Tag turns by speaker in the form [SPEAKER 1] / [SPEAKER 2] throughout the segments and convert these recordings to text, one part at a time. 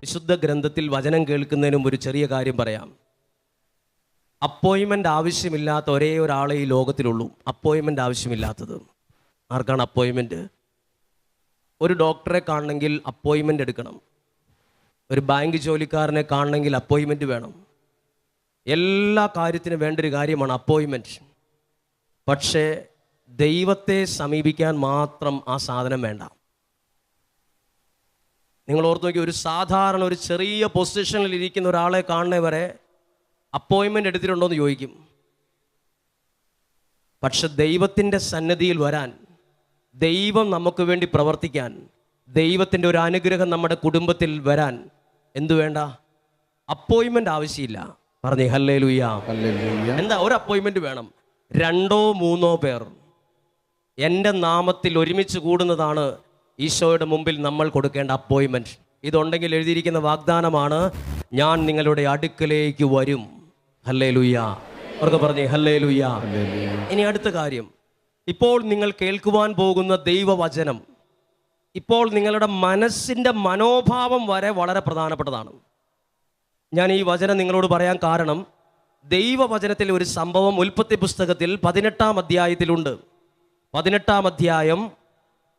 [SPEAKER 1] വിശുദ്ധ ഗ്രന്ഥത്തിൽ വചനം കേൾക്കുന്നതിന് മുമ്പ് ഒരു ചെറിയ കാര്യം പറയാം. അപ്പോയിൻമെന്റ് ആവശ്യമില്ലാത്ത ഒരേ ഒരാളെ ഈ ലോകത്തിലുള്ളൂ. അപ്പോയിൻമെന്റ് ആവശ്യമില്ലാത്തത്. ആർക്കാണ് അപ്പോയിൻമെന്റ് ഒരു ഡോക്ടറെ കാണണമെങ്കിൽ അപ്പോയിൻമെന്റ് എടുക്കണം. ഒരു ബാങ്ക് ജോലിക്കാരനെ കാണണമെങ്കിൽ അപ്പോയിൻമെന്റ് വേണം. എല്ലാ കാര്യത്തിനും വേണ്ട ഒരു കാര്യമാണ് അപ്പോയിൻമെന്റ് പക്ഷേ ദൈവത്തെ സമീപിക്കാൻ മാത്രം ആ സാധനം വേണ്ട. നിങ്ങൾ ഓർത്ത് നോക്കി ഒരു സാധാരണ ഒരു ചെറിയ പൊസിഷനിൽ ഇരിക്കുന്ന ഒരാളെ കാണുന്നവരെ വരെ അപ്പോയിൻമെന്റ് എടുത്തിട്ടുണ്ടോ എന്ന് ചോദിക്കും. പക്ഷെ ദൈവത്തിന്റെ സന്നദ്ധിയിൽ വരാൻ ദൈവം നമുക്ക് വേണ്ടി പ്രവർത്തിക്കാൻ ദൈവത്തിന്റെ ഒരു അനുഗ്രഹം നമ്മുടെ കുടുംബത്തിൽ വരാൻ എന്തു വേണ്ട? അപ്പോയിൻമെന്റ് ആവശ്യമില്ല. പറഞ്ഞേ ഹല്ലേ ലുയ്യ എന്താ ഒരു അപ്പോയിൻമെന്റ് വേണം. രണ്ടോ മൂന്നോ പേർ എന്റെ നാമത്തിൽ ഒരുമിച്ച് കൂടുന്നതാണ് ഈശോയുടെ മുമ്പിൽ നമ്മൾ കൊടുക്കേണ്ട അപ്പോയിൻമെന്റ് ഇതുണ്ടെങ്കിൽ എഴുതിയിരിക്കുന്ന വാഗ്ദാനമാണ് ഞാൻ നിങ്ങളുടെ അടുക്കലേക്ക് വരും. ഹല്ലേ ലുയ്യ അവർക്ക് പറഞ്ഞേ ഹല്ലേ ലുയ്യ ഇനി അടുത്ത കാര്യം. ഇപ്പോൾ നിങ്ങൾ കേൾക്കുവാൻ പോകുന്ന ദൈവവചനം ഇപ്പോൾ നിങ്ങളുടെ മനസ്സിന്റെ മനോഭാവം വരെ വളരെ പ്രധാനപ്പെട്ടതാണ്. ഞാൻ ഈ വചനം നിങ്ങളോട് പറയാൻ കാരണം ദൈവവചനത്തിൽ ഒരു സംഭവം ഉൽപ്പത്തി പുസ്തകത്തിൽ പതിനെട്ടാം അധ്യായത്തിലുണ്ട്. പതിനെട്ടാം അധ്യായം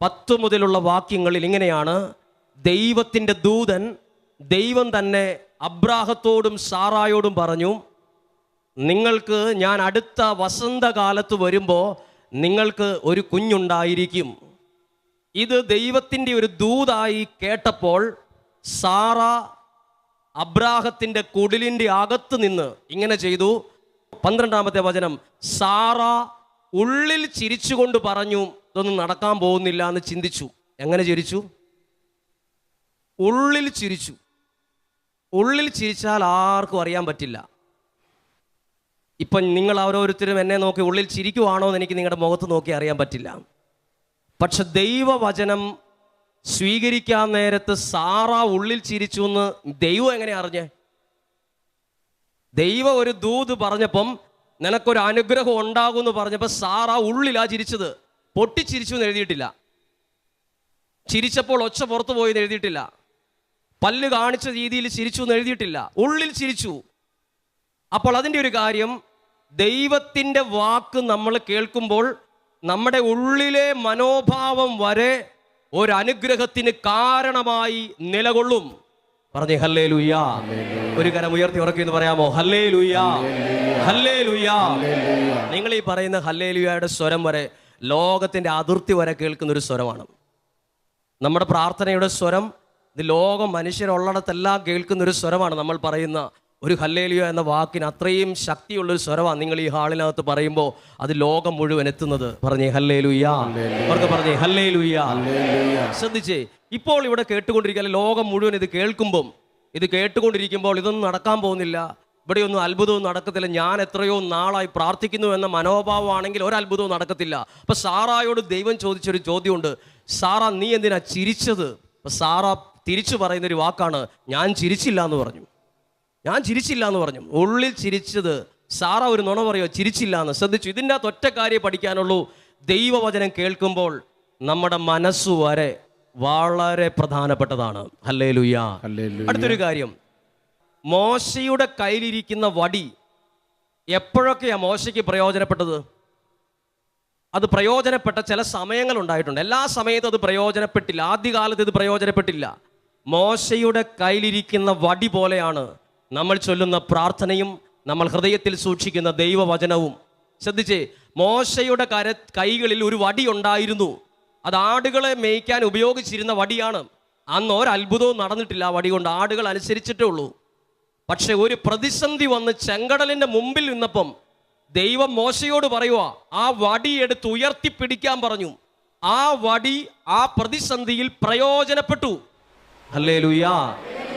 [SPEAKER 1] പത്ത് മുതലുള്ള വാക്യങ്ങളിൽ ഇങ്ങനെയാണ് ദൈവത്തിന്റെ ദൂതൻ ദൈവം തന്നെ അബ്രാഹത്തോടും സാറായോടും പറഞ്ഞു നിങ്ങൾക്ക് ഞാൻ അടുത്ത വസന്തകാലത്ത് വരുമ്പോൾ നിങ്ങൾക്ക് ഒരു കുഞ്ഞുണ്ടായിരിക്കും. ഇത് ദൈവത്തിന്റെ ഒരു ദൂതായി കേട്ടപ്പോൾ സാറ അബ്രാഹത്തിന്റെ കുടിലിന്റെ അകത്ത് നിന്ന് ഇങ്ങനെ ചെയ്തു. പന്ത്രണ്ടാമത്തെ വചനം സാറ ഉള്ളിൽ ചിരിച്ചുകൊണ്ട് പറഞ്ഞു ഇതൊന്നും നടക്കാൻ പോകുന്നില്ല എന്ന് ചിന്തിച്ചു. എങ്ങനെ ചിരിച്ചു? ഉള്ളിൽ ചിരിച്ചു. ഉള്ളിൽ ചിരിച്ചാൽ ആർക്കും അറിയാൻ പറ്റില്ല. ഇപ്പം നിങ്ങൾ ഓരോരുത്തരും എന്നെ നോക്കി ഉള്ളിൽ ചിരിക്കുവാണോ എന്ന് എനിക്ക് നിങ്ങളുടെ മുഖത്ത് നോക്കി അറിയാൻ പറ്റില്ല. പക്ഷെ ദൈവവചനം സ്വീകരിക്കാൻ നേരത്ത് സാറ ഉള്ളിൽ ചിരിച്ചു എന്ന് ദൈവം എങ്ങനെ അറിഞ്ഞേ? ദൈവം ഒരു ദൂത് പറഞ്ഞപ്പം നിനക്കൊരു അനുഗ്രഹം ഉണ്ടാകും എന്ന് പറഞ്ഞപ്പോൾ സാറ ഉള്ളിലാ ചിരിച്ചത്. പൊട്ടിച്ചിരിച്ചു എന്ന് എഴുതിയിട്ടില്ല. ചിരിച്ചപ്പോൾ ഒച്ച പുറത്തു പോയി എന്ന് എഴുതിയിട്ടില്ല. പല്ല് കാണിച്ച രീതിയിൽ ചിരിച്ചു എന്ന് എഴുതിയിട്ടില്ല. ഉള്ളിൽ ചിരിച്ചു. അപ്പോൾ അതിന്റെ ഒരു കാര്യം ദൈവത്തിന്റെ വാക്ക് നമ്മൾ കേൾക്കുമ്പോൾ നമ്മുടെ ഉള്ളിലെ മനോഭാവം വരെ ഒരനുഗ്രഹത്തിന് കാരണമായി നിലകൊള്ളും. പറഞ്ഞു ഹല്ലേ ലുയ്യാ ഒരു കരം ഉയർത്തി ഉറക്കി എന്ന് പറയാമോ? ഹല്ലേ ലുയ്യാ ഹല്ലേ ലുയ്യാ നിങ്ങൾ ഈ പറയുന്ന ഹല്ലേ ലുയ്യയുടെ സ്വരം വരെ ലോകത്തിന്റെ അതിർത്തി വരെ കേൾക്കുന്ന ഒരു സ്വരമാണ്. നമ്മുടെ പ്രാർത്ഥനയുടെ സ്വരം ഇത് ലോകം മനുഷ്യരുള്ളിടത്തെല്ലാം കേൾക്കുന്ന ഒരു സ്വരമാണ് നമ്മൾ പറയുന്ന ഒരു ഹല്ലേലിയോ എന്ന വാക്കിന് അത്രയും ശക്തിയുള്ളൊരു സ്വരമാണ്. നിങ്ങൾ ഈ ഹാളിനകത്ത് പറയുമ്പോൾ അത് ലോകം മുഴുവൻ എത്തുന്നത്. പറഞ്ഞേ ഹല്ലേലുയ്യാ അവർക്ക് പറഞ്ഞേ ഹല്ലേലുയ്യ ശ്രദ്ധിച്ചേ ഇപ്പോൾ ഇവിടെ കേട്ടുകൊണ്ടിരിക്കുക ലോകം മുഴുവൻ ഇത് കേൾക്കുമ്പം ഇത് കേട്ടുകൊണ്ടിരിക്കുമ്പോൾ ഇതൊന്നും നടക്കാൻ പോകുന്നില്ല. ഇവിടെയൊന്നും അത്ഭുതവും നടക്കത്തില്ല. ഞാൻ എത്രയോ നാളായി പ്രാർത്ഥിക്കുന്നു എന്ന മനോഭാവമാണെങ്കിൽ ഒരു അത്ഭുതവും നടക്കത്തില്ല. അപ്പം സാറായോട് ദൈവം ചോദിച്ചൊരു ചോദ്യമുണ്ട്. സാറ നീ എന്തിനാ ചിരിച്ചത്? അപ്പം സാറ തിരിച്ചു പറയുന്നൊരു വാക്കാണ് ഞാൻ ചിരിച്ചില്ല എന്ന് പറഞ്ഞു. ഞാൻ ചിരിച്ചില്ല എന്ന് പറഞ്ഞു. ഉള്ളിൽ ചിരിച്ചത് സാറ ഒരു നുണ പറയോ? ചിരിച്ചില്ല എന്ന് ശ്രദ്ധിച്ചു. ഇതിന്റെ അകത്ത് ഒറ്റ കാര്യം പഠിക്കാനുള്ളൂ. ദൈവവചനം കേൾക്കുമ്പോൾ നമ്മുടെ മനസ്സു വരെ വളരെ പ്രധാനപ്പെട്ടതാണ്. ഹല്ലേ
[SPEAKER 2] ലുയാ
[SPEAKER 1] അടുത്തൊരു കാര്യം. മോശയുടെ കയ്യിലിരിക്കുന്ന വടി എപ്പോഴൊക്കെയാണ് മോശയ്ക്ക് പ്രയോജനപ്പെട്ടത്? അത് പ്രയോജനപ്പെട്ട ചില സമയങ്ങൾ ഉണ്ടായിട്ടുണ്ട്. എല്ലാ സമയത്തും അത് പ്രയോജനപ്പെട്ടില്ല. ആദ്യകാലത്ത് ഇത് പ്രയോജനപ്പെട്ടില്ല. മോശയുടെ കയ്യിലിരിക്കുന്ന വടി പോലെയാണ് നമ്മൾ ചൊല്ലുന്ന പ്രാർത്ഥനയും നമ്മൾ ഹൃദയത്തിൽ സൂക്ഷിക്കുന്ന ദൈവവചനവും. ശ്രദ്ധിച്ചേ മോശയുടെ കര കൈകളിൽ ഒരു വടി ഉണ്ടായിരുന്നു. അത് ആടുകളെ മേയ്ക്കാൻ ഉപയോഗിച്ചിരുന്ന വടിയാണ്. അന്ന് ഒരത്ഭുതവും നടന്നിട്ടില്ല ആ വടി കൊണ്ട്. ആടുകൾ അനുസരിച്ചിട്ടേ ഉള്ളൂ. പക്ഷെ ഒരു പ്രതിസന്ധി വന്ന് ചെങ്കടലിന്റെ മുമ്പിൽ നിന്നപ്പം ദൈവം മോശയോട് പറയുക ആ വടി എടുത്ത് ഉയർത്തിപ്പിടിക്കാൻ പറഞ്ഞു. ആ വടി ആ പ്രതിസന്ധിയിൽ പ്രയോജനപ്പെട്ടു. അല്ലേ ലുയാ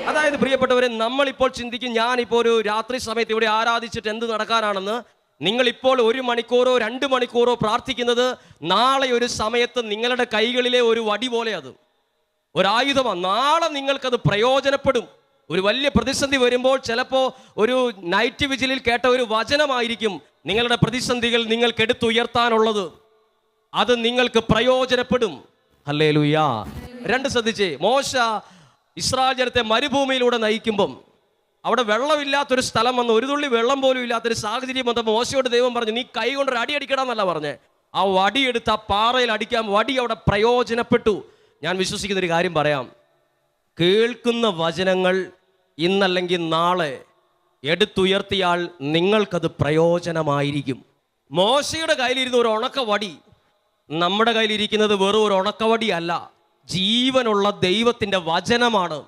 [SPEAKER 1] അതായത് പ്രിയപ്പെട്ടവരെ നമ്മളിപ്പോൾ ചിന്തിക്കും ഞാനിപ്പോൾ ഒരു രാത്രി സമയത്ത് ഇവിടെ ആരാധിച്ചിട്ട് എന്ത് നടക്കാനാണെന്ന്. നിങ്ങളിപ്പോൾ ഒരു മണിക്കൂറോ രണ്ട് മണിക്കൂറോ പ്രാർത്ഥിക്കുന്നത് നാളെ ഒരു സമയത്ത് നിങ്ങളുടെ കൈകളിലെ ഒരു വടി പോലെ അത്. ഒരായുധമാണ് നാളെ നിങ്ങൾക്കത് പ്രയോജനപ്പെടും. ഒരു വലിയ പ്രതിസന്ധി വരുമ്പോൾ ചിലപ്പോൾ ഒരു നൈറ്റ് വിജിലിൽ കേട്ട ഒരു വചനമായിരിക്കും നിങ്ങളുടെ പ്രതിസന്ധികൾ നിങ്ങൾക്ക് എടുത്തുയർത്താനുള്ളത് അത് നിങ്ങൾക്ക് പ്രയോജനപ്പെടും. അല്ലേ ലുയാ രണ്ട് ശ്രദ്ധിച്ചേ. മോശ ഇസ്രായേൽ മരുഭൂമിയിലൂടെ നയിക്കുമ്പം അവിടെ വെള്ളമില്ലാത്തൊരു സ്ഥലം വന്ന് ഒരു തുള്ളി വെള്ളം പോലും ഇല്ലാത്തൊരു സാഹചര്യം വന്നപ്പോൾ മോശയോട് ദൈവം പറഞ്ഞു നീ കൈ കൊണ്ട് അടി അടിക്കണം എന്നല്ല പറഞ്ഞേ. ആ വടിയെടുത്ത് ആ പാറയിൽ അടിക്കാൻ വടി അവിടെ പ്രയോജനപ്പെട്ടു. ഞാൻ വിശ്വസിക്കുന്ന ഒരു കാര്യം പറയാം. കേൾക്കുന്ന വചനങ്ങൾ ഇന്നല്ലെങ്കിൽ നാളെ എടുത്തുയർത്തിയാൽ നിങ്ങൾക്കത് പ്രയോജനമായിരിക്കും. മോശയുടെ കയ്യിലിരുന്ന ഒരു ഉണക്കവടി നമ്മുടെ കയ്യിലിരിക്കുന്നത് വെറും ഒരു ഉണക്കവടി അല്ല. ജീവനുള്ള ദൈവത്തിന്റെ വചനമാണ്.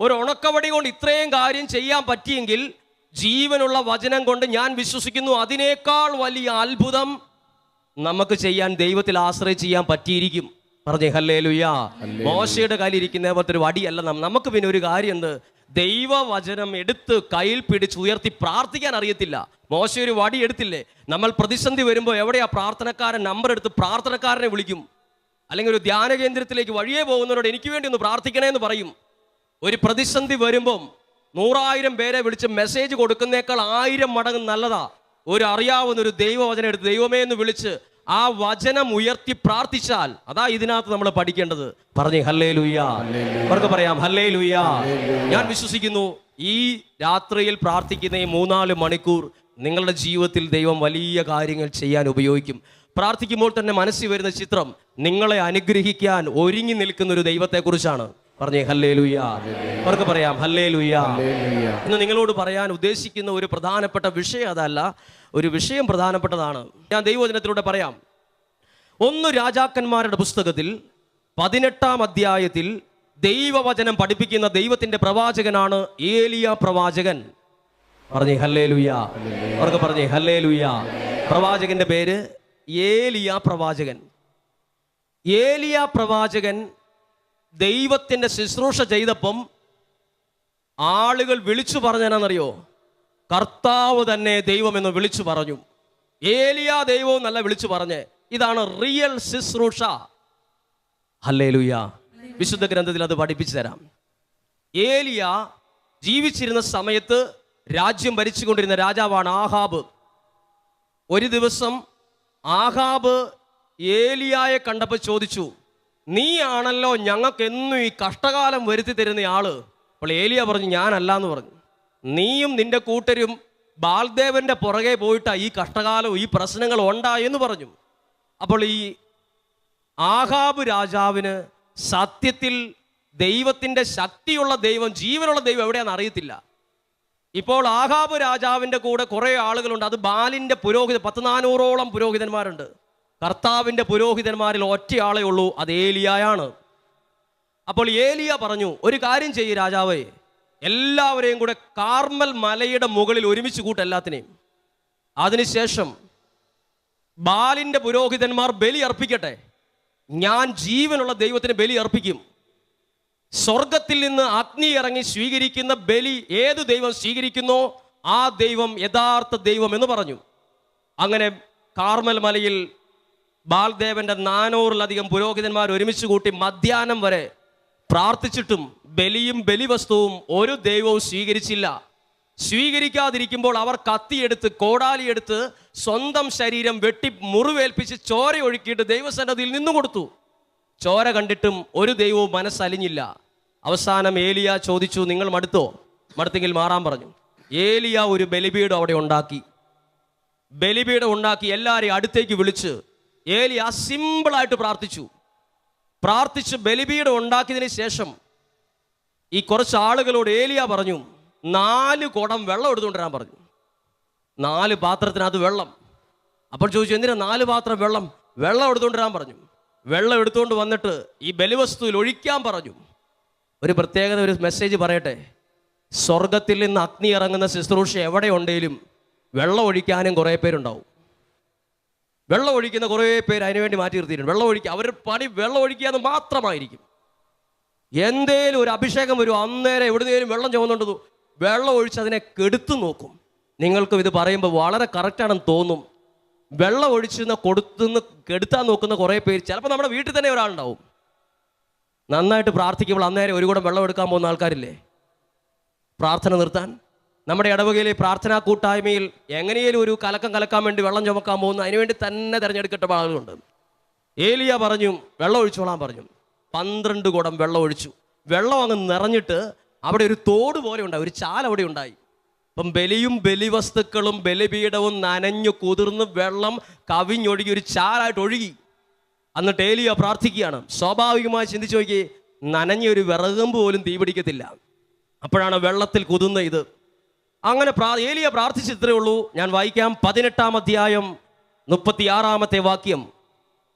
[SPEAKER 1] ഒരു ഉണക്കവടി കൊണ്ട് ഇത്രയും കാര്യം ചെയ്യാൻ പറ്റിയെങ്കിൽ ജീവനുള്ള വചനം കൊണ്ട് ഞാൻ വിശ്വസിക്കുന്നു. അതിനേക്കാൾ വലിയ അത്ഭുതം നമുക്ക് ചെയ്യാൻ ദൈവത്തിൽ ആശ്രയിച്ച് ചെയ്യാൻ പറ്റിയിരിക്കും. പറഞ്ഞേ ഹല്ലേ ലുയാ മോശയുടെ കയ്യിലിരിക്കുന്ന പോലത്തെ ഒരു വടിയല്ല നമുക്ക് പിന്നെ ഒരു കാര്യം എന്ത്? ദൈവവചനം എടുത്ത് കയ്യിൽ പിടിച്ച് ഉയർത്തി പ്രാർത്ഥിക്കാൻ അറിയത്തില്ല. മോശ ഒരു വടി എടുത്തില്ലേ? നമ്മൾ പ്രതിസന്ധി വരുമ്പോൾ എവിടെയാ പ്രാർത്ഥനക്കാരൻ നമ്പർ എടുത്ത് പ്രാർത്ഥനക്കാരനെ വിളിക്കും? അല്ലെങ്കിൽ ഒരു ധ്യാന കേന്ദ്രത്തിലേക്ക് വഴിയേ പോകുന്നവരോട് എനിക്ക് വേണ്ടി ഒന്ന് പ്രാർത്ഥിക്കണേ എന്ന് പറയും. ഒരു പ്രതിസന്ധി വരുമ്പം നൂറായിരം പേരെ വിളിച്ച് മെസ്സേജ് കൊടുക്കുന്നേക്കാൾ ആയിരം മടങ്ങ് നല്ലതാ. ഒരു അറിയാവുന്ന ഒരു ദൈവവചനം എടുത്ത് ദൈവമേ എന്ന് വിളിച്ച് ആ വചനം ഉയർത്തി പ്രാർത്ഥിച്ചാൽ അതാ ഇതിനകത്ത് നമ്മൾ പഠിക്കേണ്ടത്. പറഞ്ഞേ ഹല്ലേ ലുയ്യ അവർക്ക് പറയാം ഹല്ലേ ലുയ്യ ഞാൻ വിശ്വസിക്കുന്നു ഈ രാത്രിയിൽ പ്രാർത്ഥിക്കുന്ന ഈ മൂന്നാൽ മണിക്കൂർ നിങ്ങളുടെ ജീവിതത്തിൽ ദൈവം വലിയ കാര്യങ്ങൾ ചെയ്യാൻ ഉപയോഗിക്കും. പ്രാർത്ഥിക്കുമ്പോൾ തന്നെ മനസ്സിൽ വരുന്ന ചിത്രം നിങ്ങളെ അനുഗ്രഹിക്കാൻ ഒരുങ്ങി നിൽക്കുന്ന ഒരു ദൈവത്തെക്കുറിച്ചാണ്. പറഞ്ഞേ ഹല്ലേ ലുയ്യ അവർക്ക് പറയാം ഹല്ലേ ലുയ്യ ഇന്ന് നിങ്ങളോട് പറയാൻ ഉദ്ദേശിക്കുന്ന ഒരു പ്രധാനപ്പെട്ട വിഷയം അതല്ല ഒരു വിഷയം പ്രധാനപ്പെട്ടതാണ്. ഞാൻ ദൈവവചനത്തിലൂടെ പറയാം. ഒന്ന് രാജാക്കന്മാരുടെ പുസ്തകത്തിൽ പതിനെട്ടാം അധ്യായത്തിൽ ദൈവവചനം പഠിപ്പിക്കുന്ന ദൈവത്തിന്റെ പ്രവാചകനാണ് ഏലിയ പ്രവാചകൻ. പറഞ്ഞേ ഹല്ലേ ലുയ്യ അവർക്ക് പറഞ്ഞേ ഹല്ലേ ലുയ്യ പ്രവാചകന്റെ പേര് ഏലിയ പ്രവാചകൻ. ഏലിയ പ്രവാചകൻ ദൈവത്തിന്റെ ശുശ്രൂഷ ചെയ്തപ്പം ആളുകൾ വിളിച്ചു പറഞ്ഞതിനാണെന്നറിയോ കർത്താവ് തന്നെ ദൈവമെന്ന് വിളിച്ചു പറഞ്ഞു. ഏലിയ ദൈവവും നല്ല വിളിച്ചു പറഞ്ഞ്. ഇതാണ് റിയൽ ശുശ്രൂഷ. ഹല്ലേലൂയ. വിശുദ്ധ ഗ്രന്ഥത്തിൽ അത് പഠിപ്പിച്ചു തരാം. ഏലിയ ജീവിച്ചിരുന്ന സമയത്ത് രാജ്യം ഭരിച്ചുകൊണ്ടിരുന്ന രാജാവാണ് ആഹാബ്. ഒരു ദിവസം ആഹാബ് ഏലിയായെ കണ്ടപ്പോൾ ചോദിച്ചു നീ ആണല്ലോ ഞങ്ങൾക്ക് എന്നും ഈ കഷ്ടകാലം വരുത്തി തരുന്ന ആൾ. അപ്പോൾ ഏലിയ പറഞ്ഞു ഞാനല്ല എന്ന് പറഞ്ഞു. നീയും നിന്റെ കൂട്ടരും ബാൽദേവന്റെ പുറകെ പോയിട്ടാ ഈ കഷ്ടകാലവും ഈ പ്രശ്നങ്ങൾ ഉണ്ടായെന്ന് പറഞ്ഞു. അപ്പോൾ ഈ ആഹാബ് രാജാവിന് സത്യത്തിൽ ദൈവത്തിന്റെ ശക്തിയുള്ള ദൈവം ജീവനുള്ള ദൈവം എവിടെയാണെന്ന് അറിയത്തില്ല. ഇപ്പോൾ ആഹാബ് രാജാവിന്റെ കൂടെ കുറേ ആളുകളുണ്ട്. അത് ബാലിന്റെ പുരോഹിത പത്ത് നാനൂറോളം പുരോഹിതന്മാരുണ്ട്. കർത്താവിന്റെ പുരോഹിതന്മാരിൽ ഒറ്റയാളേ ഉള്ളൂ അത് ഏലിയായാണ്. അപ്പോൾ ഏലിയ പറഞ്ഞു ഒരു കാര്യം ചെയ്യ് രാജാവേ എല്ലാവരെയും കൂടെ കാർമൽ മലയുടെ മുകളിൽ ഒരുമിച്ച് കൂട്ട് എല്ലാത്തിനെയും. അതിനുശേഷം ബാലിന്റെ പുരോഹിതന്മാർ ബലി അർപ്പിക്കട്ടെ. ഞാൻ ജീവനുള്ള ദൈവത്തിന് ബലി അർപ്പിക്കും. സ്വർഗത്തിൽ നിന്ന് അഗ്നി ഇറങ്ങി സ്വീകരിക്കുന്ന ബലി ഏത് ദൈവം സ്വീകരിക്കുന്നോ ആ ദൈവം യഥാർത്ഥ ദൈവം എന്ന് പറഞ്ഞു. അങ്ങനെ കാർമൽ മലയിൽ ബാൽദേവന്റെ നാനൂറിലധികം പുരോഹിതന്മാർ ഒരുമിച്ച് കൂട്ടി മധ്യാഹ്നം വരെ പ്രാർത്ഥിച്ചിട്ടും ബലിയും ബലിവസ്തുവും ഒരു ദൈവവും സ്വീകരിച്ചില്ല. സ്വീകരിക്കാതിരിക്കുമ്പോൾ അവർ കത്തിയെടുത്ത് കോടാലിയെടുത്ത് സ്വന്തം ശരീരം വെട്ടി മുറിവേൽപ്പിച്ച് ചോര ഒഴുക്കിയിട്ട് ദൈവസന്നതിയിൽ നിന്നു കൊടുത്തു. ചോര കണ്ടിട്ടും ഒരു ദൈവവും മനസ്സലിഞ്ഞില്ല. അവസാനം ഏലിയ ചോദിച്ചു നിങ്ങൾ മടുത്തോ? മടുത്തെങ്കിൽ മാറാൻ പറഞ്ഞു. ഏലിയ ഒരു ബലിപീഠം അവിടെ ഉണ്ടാക്കി. ബലിപീഠം ഉണ്ടാക്കി എല്ലാവരെയും അടുത്തേക്ക് വിളിച്ച് ഏലിയ സിമ്പിളായിട്ട് പ്രാർത്ഥിച്ചു. പ്രാർത്ഥിച്ച് ബലിപീഠം ഉണ്ടാക്കിയതിന് ശേഷം ഈ കുറച്ച് ആളുകളോട് ഏലിയ പറഞ്ഞു നാല് കുടം വെള്ളം എടുത്തുകൊണ്ട് വരാൻ പറഞ്ഞു. നാല് പാത്രത്തിനകത്ത് വെള്ളം. അപ്പോൾ ചോദിച്ചു എന്തിനാ നാല് പാത്രം വെള്ളം? വെള്ളം എടുത്തുകൊണ്ട് വരാൻ പറഞ്ഞു. വെള്ളം എടുത്തുകൊണ്ട് വന്നിട്ട് ഈ ബലിവസ്തുവിൽ ഒഴിക്കാൻ പറഞ്ഞു. ഒരു പ്രത്യേകത ഒരു മെസ്സേജ് പറയട്ടെ. സ്വർഗത്തിൽ നിന്ന് അഗ്നി ഇറങ്ങുന്ന ശുശ്രൂഷ എവിടെ ഉണ്ടെങ്കിലും വെള്ളം ഒഴിക്കാനും കുറേ പേരുണ്ടാവും. വെള്ളം ഒഴിക്കുന്ന കുറേ പേര് അതിനുവേണ്ടി മാറ്റി നിർത്തിയിട്ടുണ്ട്. വെള്ളം ഒഴിക്കുക അവർ പണി വെള്ളം ഒഴിക്കുക എന്ന് മാത്രമായിരിക്കും. എന്തേലും ഒരു അഭിഷേകം വരും അന്നേരം എവിടുന്നേലും വെള്ളം ചുമന്നുണ്ടോ വെള്ളം ഒഴിച്ച് അതിനെ കെടുത്തു നോക്കും. നിങ്ങൾക്കും ഇത് പറയുമ്പോൾ വളരെ കറക്റ്റാണെന്ന് തോന്നും. വെള്ളം ഒഴിച്ച് കൊടുത്തുനിന്ന് കെടുത്താൻ നോക്കുന്ന കുറേ പേര് ചിലപ്പോൾ നമ്മുടെ വീട്ടിൽ തന്നെ ഒരാളുണ്ടാവും. നന്നായിട്ട് പ്രാർത്ഥിക്കുമ്പോൾ അന്നേരം ഒരു കൂടെ വെള്ളം എടുക്കാൻ പോകുന്ന ആൾക്കാരില്ലേ? പ്രാർത്ഥന നിർത്താൻ? നമ്മുടെ ഇടവകയിലെ പ്രാർത്ഥനാ കൂട്ടായ്മയിൽ എങ്ങനെയും ഒരു കലക്കം കലക്കാൻ വേണ്ടി വെള്ളം ചുമക്കാൻ പോകുന്ന. അതിനുവേണ്ടി തന്നെ തിരഞ്ഞെടുക്കട്ടെ ആളുകളുണ്ട്. ഏലിയ പറഞ്ഞു വെള്ളം ഒഴിച്ചോളാൻ പറഞ്ഞു. പന്ത്രണ്ട് കുടം വെള്ളം ഒഴിച്ചു. വെള്ളം അങ്ങ് നിറഞ്ഞിട്ട് അവിടെ ഒരു തോട് പോലെ ഉണ്ടായി. ഒരു ചാൽ അവിടെ ഉണ്ടായി. അപ്പം ബലിയും ബലിവസ്തുക്കളും ബലിപീഠവും നനഞ്ഞു കുതിർന്ന് വെള്ളം കവിഞ്ഞൊഴുകി ഒരു ചാലായിട്ട് ഒഴുകി. എന്നിട്ട് ഏലിയ പ്രാർത്ഥിക്കുകയാണ്. സ്വാഭാവികമായി ചിന്തിച്ചു നോക്കി നനഞ്ഞ ഒരു വിറകമ്പ് പോലും തീപിടിക്കത്തില്ല. അപ്പോഴാണ് വെള്ളത്തിൽ കുതിർന്ന ഇത്. അങ്ങനെ പ്രാ ഏലിയ പ്രാർത്ഥിച്ചിത്രേ ഉള്ളൂ. ഞാൻ വായിക്കാം. പതിനെട്ടാം അധ്യായം മുപ്പത്തിയാറാമത്തെ വാക്യം.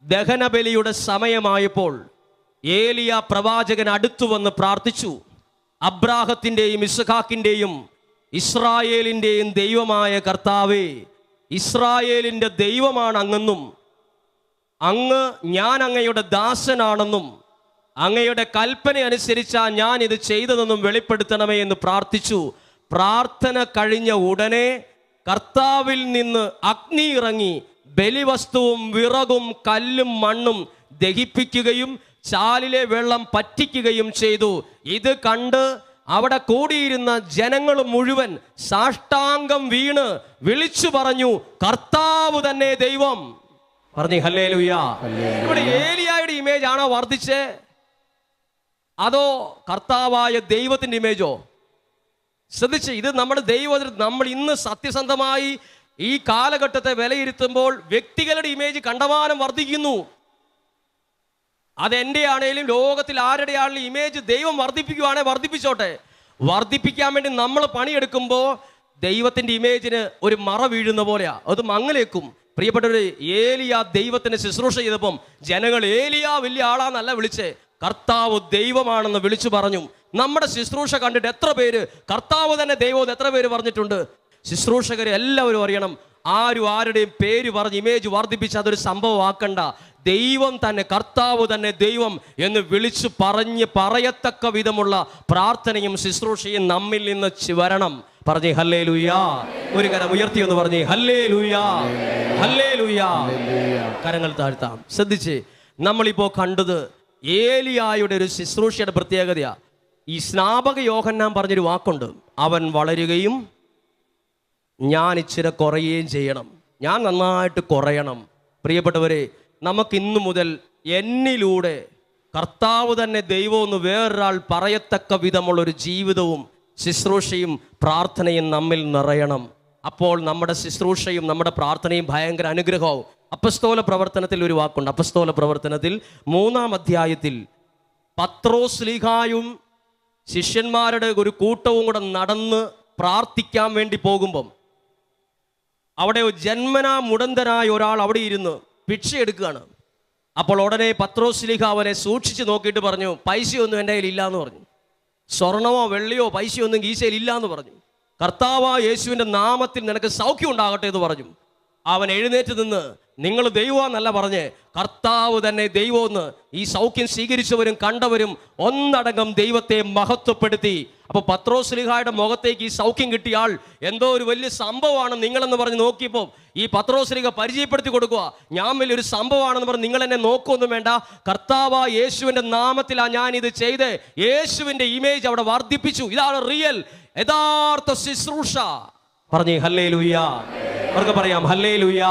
[SPEAKER 1] ദഹനബലിയുടെ സമയമായപ്പോൾ ഏലിയ പ്രവാചകൻ അടുത്തു വന്ന് പ്രാർത്ഥിച്ചു. അബ്രാഹത്തിന്റെയും ഇസ്ഹാക്കിന്റെയും ഇസ്രായേലിന്റെയും ദൈവമായ കർത്താവേ ഇസ്രായേലിന്റെ ദൈവമാണ് അങ്ങെന്നും അങ്ങ് ഞാൻ അങ്ങയുടെ ദാസനാണെന്നും അങ്ങയുടെ കൽപ്പന അനുസരിച്ചാ ഞാൻ ഇത് ചെയ്തതെന്നും വെളിപ്പെടുത്തണമേ എന്ന് പ്രാർത്ഥിച്ചു. പ്രാർത്ഥന കഴിഞ്ഞ ഉടനെ കർത്താവിൽ നിന്ന് അഗ്നി ഇറങ്ങി ബലിവസ്തുവും വിറകും കല്ലും മണ്ണും ദഹിപ്പിക്കുകയും ചാലിലെ വെള്ളം പറ്റിക്കുകയും ചെയ്തു. ഇത് കണ്ട് അവിടെ കൂടിയിരുന്ന ജനങ്ങൾ മുഴുവൻ സാഷ്ടാംഗം വീണ് വിളിച്ചു പറഞ്ഞു കർത്താവ് തന്നെ ദൈവം. പറഞ്ഞു ഹല്ലേ ഇവിടെ ഏലിയായുടെ ഇമേജ് ആണോ വർദ്ധിച്ചേ? അതോ കർത്താവായ ദൈവത്തിന്റെ ഇമേജോ ശ്രദ്ധിച്ച് ഇത് നമ്മൾ ദൈവ നമ്മൾ ഇന്ന് സത്യസന്ധമായി ഈ കാലഘട്ടത്തെ വിലയിരുത്തുമ്പോൾ വ്യക്തികളുടെ ഇമേജ് കണ്ടമാനം വർദ്ധിക്കുന്നു. അതെന്റെ ആണേലും ലോകത്തിൽ ആരുടെ ആണെങ്കിലും ഇമേജ് ദൈവം വർദ്ധിപ്പിക്കുവാണെങ്കിൽ വർദ്ധിപ്പിച്ചോട്ടെ. വർദ്ധിപ്പിക്കാൻ വേണ്ടി നമ്മൾ പണിയെടുക്കുമ്പോൾ ദൈവത്തിന്റെ ഇമേജിന് ഒരു മറ വീഴുന്ന പോലെയാ. അത് മങ്ങലേക്കും. പ്രിയപ്പെട്ടവര് ഏലിയ ദൈവത്തിന് ശുശ്രൂഷ ചെയ്തപ്പം ജനങ്ങൾ ഏലിയ വലിയ ആളാന്നല്ല വിളിച്ചേ. കർത്താവ് ദൈവമാണെന്ന് വിളിച്ചു പറഞ്ഞു. നമ്മുടെ ശുശ്രൂഷ കണ്ടിട്ട് എത്ര പേര്? കർത്താവ് തന്നെ ദൈവം എത്ര പേര് പറഞ്ഞിട്ടുണ്ട്? ശുശ്രൂഷകരെ എല്ലാവരും അറിയണം. ആരും ആരുടെയും പേര് പറഞ്ഞ് ഇമേജ് വർദ്ധിപ്പിച്ച് അതൊരു സംഭവമാക്കണ്ട ദൈവം തന്നെ കർത്താവ് തന്നെ ദൈവം എന്ന് വിളിച്ചു പറഞ്ഞ് പറയത്തക്ക വിധമുള്ള പ്രാർത്ഥനയും ശുശ്രൂഷയും നമ്മിൽ നിന്ന് വരണം. പറഞ്ഞേ ഹല്ലേ ലുയാ ഒരു കരം ഉയർത്തി എന്ന് പറഞ്ഞു ഹല്ലേ ലുയാ ഹല്ലേ ലുയാ കരങ്ങൾ താഴ്ത്താം. ശ്രദ്ധിച്ച് നമ്മളിപ്പോ കണ്ടത് ഏലിയായുടെ ഒരു ശുശ്രൂഷയുടെ പ്രത്യേകതയാ. ഈ സ്നാപക യോഹന്നാൻ പറഞ്ഞൊരു വാക്കുണ്ട്. അവൻ വളരുകയും ഞാൻ ഇച്ചിരി കുറയുകയും ചെയ്യണം. ഞാൻ നന്നായിട്ട് കുറയണം. പ്രിയപ്പെട്ടവരെ നമുക്ക് ഇന്നു മുതൽ എന്നിലൂടെ കർത്താവ് തന്നെ ദൈവമെന്ന് വേറൊരാൾ പറയത്തക്ക വിധമുള്ളൊരു ജീവിതവും ശുശ്രൂഷയും പ്രാർത്ഥനയും നമ്മിൽ നിറയണം. അപ്പോൾ നമ്മുടെ ശുശ്രൂഷയും നമ്മുടെ പ്രാർത്ഥനയും ഭയങ്കര അനുഗ്രഹവും. അപ്പസ്തോല പ്രവർത്തനത്തിൽ ഒരു വാക്കുണ്ട്. അപ്പസ്തോല പ്രവർത്തനത്തിൽ മൂന്നാം അധ്യായത്തിൽ പത്രോസ് ലീഹായും ശിഷ്യന്മാരുടെ ഒരു കൂട്ടവും കൂടെ നടന്ന് പ്രാർത്ഥിക്കാൻ വേണ്ടി പോകുമ്പം അവിടെ ജന്മനാ മുടന്തനായ ഒരാൾ അവിടെ ഇരുന്ന് ഭിക്ഷ എടുക്കുകയാണ്. അപ്പോൾ ഉടനെ പത്രോസ്ലിഹ അവനെ സൂക്ഷിച്ച് നോക്കിയിട്ട് പറഞ്ഞു പൈസയൊന്നും എന്റെ കയ്യിൽ എന്ന് പറഞ്ഞു. സ്വർണമോ വെള്ളിയോ പൈസയൊന്നും ഗീശയിൽ എന്ന് പറഞ്ഞു. കർത്താവ യേശുവിന്റെ നാമത്തിൽ നിനക്ക് സൗഖ്യം ഉണ്ടാകട്ടെ എന്ന് പറഞ്ഞു. അവൻ എഴുന്നേറ്റ് നിന്ന് നിങ്ങൾ ദൈവമെന്നല്ല പറഞ്ഞ് കർത്താവ് തന്നെ ദൈവമെന്ന് ഈ സൗഖ്യം സ്വീകരിച്ചവരും കണ്ടവരും ഒന്നടങ്കം ദൈവത്തെ മഹത്വപ്പെടുത്തി. അപ്പോൾ പത്രോസ്ലിഹായുടെ മുഖത്തേക്ക് ഈ സൗഖ്യം കിട്ടിയ ആൾ എന്തോ ഒരു വലിയ സംഭവമാണ് നിങ്ങളെന്ന് പറഞ്ഞ് നോക്കിയപ്പോൾ ഈ പത്രോസ്ലിഹ പരിചയപ്പെടുത്തി കൊടുക്കുക. ഞാൻ വലിയൊരു സംഭവമാണെന്ന് പറഞ്ഞ് നിങ്ങൾ എന്നെ നോക്കൊന്നും വേണ്ട. കർത്താവ യേശുവിന്റെ നാമത്തിലാ ഞാൻ ഇത് ചെയ്ത്. യേശുവിന്റെ ഇമേജ് അവിടെ വർദ്ധിപ്പിച്ചു. ഇതാണ് റിയൽ യഥാർത്ഥ ശുശ്രൂഷ. പറഞ്ഞേ ഹല്ലേ ലുയ്യ അവർക്ക് പറയാം ഹല്ലേ ലുയ്യ